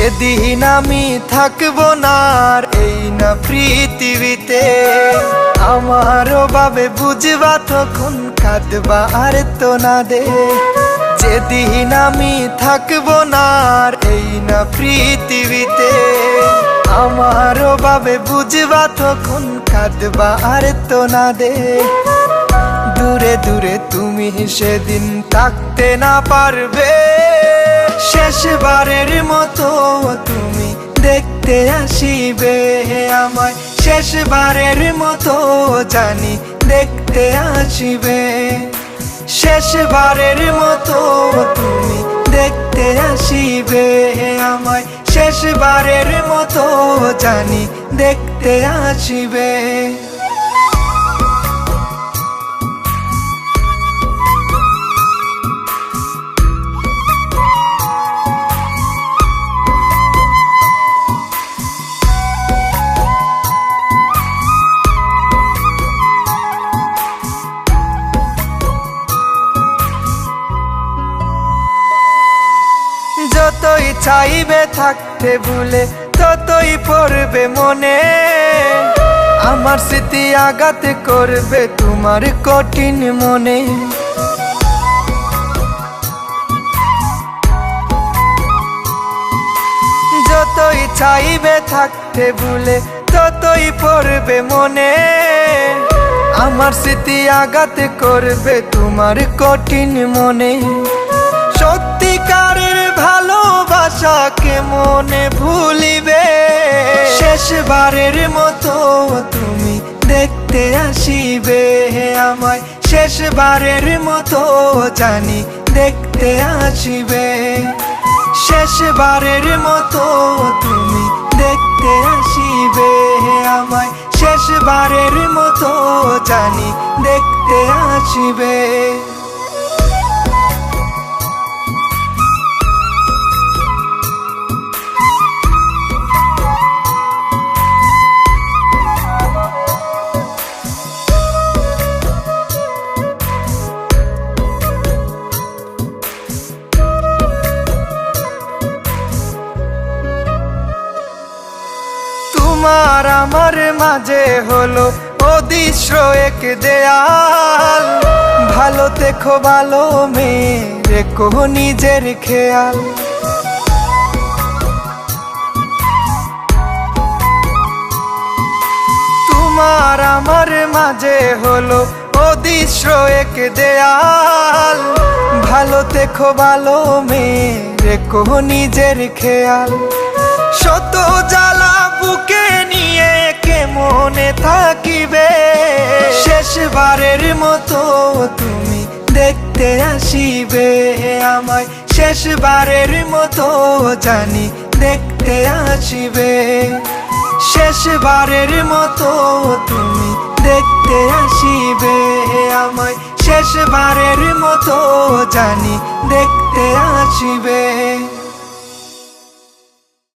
যেদিন আমি থাকব না এই না পৃথিবীতে, আমারও ভাবে বুঝবা তখন কাঁদবা আর তো না দে। যেদিন আমি থাকব না এই না পৃথিবীতে, আমারও ভাবে বুঝবা তখন কাঁদবা আর তো না দে। দূরে দূরে তুমি সেদিন থাকতে না পারবে। শেষবারের মতো তুমি দেখতে আসিবে। আমায় শেষবারের মতো জানি দেখতে আসিবে। শেষবারের মতো তুমি দেখতে আসিবে। আমায় শেষবারের মতো জানি দেখতে আসিবে। যতই চাইবে থাকতে ভুলে, ততই পড়বে মনে। আমার স্মৃতি আঘাত করবে তোমার কঠিন মনে। যতই চাইবে থাকতে ভুলে, ততই পড়বে মনে। আমার স্মৃতি আঘাত করবে তোমার কঠিন মনে। ভালোবাসাকে মনে ভুলিবে? শেষবারের মতো তুমি দেখতে আসিবে। আমায় শেষবারের মতো জানি দেখতে আসিবে। শেষবারের মতো তুমি দেখতে আসিবে। আমায় শেষবারের মতো জানি দেখতে আসিবে। তোমার আমার মাঝে হলো অদৃশ্য এক দেয়াল। ভালো দেখো, ভালো মেয়ে রেখো নিজের খেয়াল। তোমার আমার মাঝে হলো অদৃশ্য এক দেয়াল। ভালো দেখো, ভালো মেয়ে রেখো নিজের খেয়াল। শত জ্বালা তুমি দেখতে আসিবে। আমায় শেষবারের মতো জানি দেখতে আসিবে। শেষবারের মতো তুমি দেখতে আসিবে। আমায় শেষবারের মতো জানি দেখতে আসিবে।